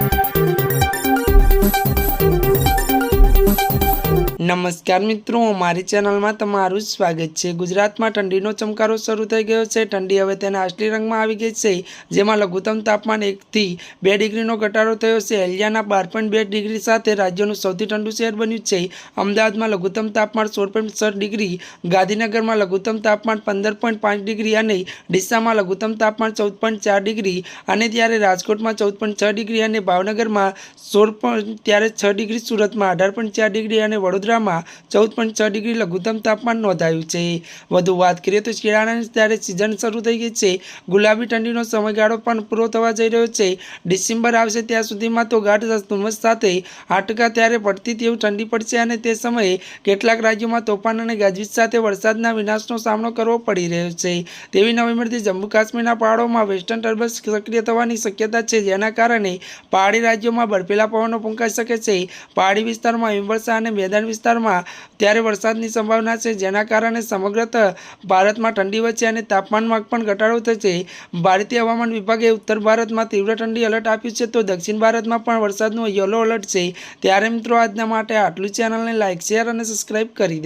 Thank you. નમસ્કાર મિત્રો, મારી ચેનલમાં તમારું સ્વાગત છે. ગુજરાતમાં ઠંડીનો ચમકારો શરૂ થઈ ગયો છે. ઠંડી હવે તેના અસલી રંગમાં આવી ગઈ છે. જેમાં લઘુત્તમ તાપમાન એકથી બે ડિગ્રીનો ઘટાડો થયો છે. એલિયાના બાર બે ડિગ્રી સાથે રાજ્યનું સૌથી ઠંડુ શહેર બન્યું છે. અમદાવાદમાં લઘુત્તમ તાપમાન સોળ ડિગ્રી, ગાંધીનગરમાં લઘુત્તમ તાપમાન પંદર પાંચ ડિગ્રી અને ડીસામાં લઘુત્તમ તાપમાન ચૌદ ચાર ડિગ્રી અને ત્યારે રાજકોટમાં ચૌદ છ ડિગ્રી અને ભાવનગરમાં સોળ ત્યારે છ ડિગ્રી, સુરતમાં અઢાર ચાર ડિગ્રી અને વડોદરામાં ચૌદ પોઈન્ટ છ ડિગ્રી લઘુત્તમ તાપમાન નોંધાયું છે. વધુ વાત કરીએ તો શિયાળાની ત્યારે સિઝન શરૂ થઈ ગઈ છે. ગુલાબી ઠંડીનો સમયગાળો પણ પૂરો થવા જઈ રહ્યો છે. ડિસેમ્બર આવશે ત્યાં સુધીમાં તો ગાઢ ધુમ્મસ સાથે આટકા ત્યારે પડતી તેવું ઠંડી પડશે અને તે સમયે કેટલાક રાજ્યોમાં તોફાન અને ગાજવીજ સાથે વરસાદના વિનાશનો સામનો કરવો પડી રહ્યો છે. તેવી નવેમ્બરથી જમ્મુ કાશ્મીરના પહાડોમાં વેસ્ટર્ન ટર્બસ સક્રિય થવાની શક્યતા છે, જેના કારણે પહાડી રાજ્યોમાં બરફેલા પવનો ફૂંકાઈ શકે છે. પહાડી વિસ્તારમાં હિમવર્ષા અને મેદાન વિસ્તારમાં ત્યારે વરસાદની સંભાવના છે. જેના કારણે સમગ્ર ભારતમાં ઠંડી વચ્ચે અને તાપમાનમાં પણ ઘટાડો થશે. ભારતીય હવામાન વિભાગે ઉત્તર ભારતમાં તીવ્ર ઠંડી એલર્ટ આપ્યું છે તો દક્ષિણ ભારતમાં પણ વરસાદનું યલો એલર્ટ છે. ત્યારે મિત્રો, આજના માટે આટલું ચેનલને લાઇક શેર અને સબસ્ક્રાઇબ કરી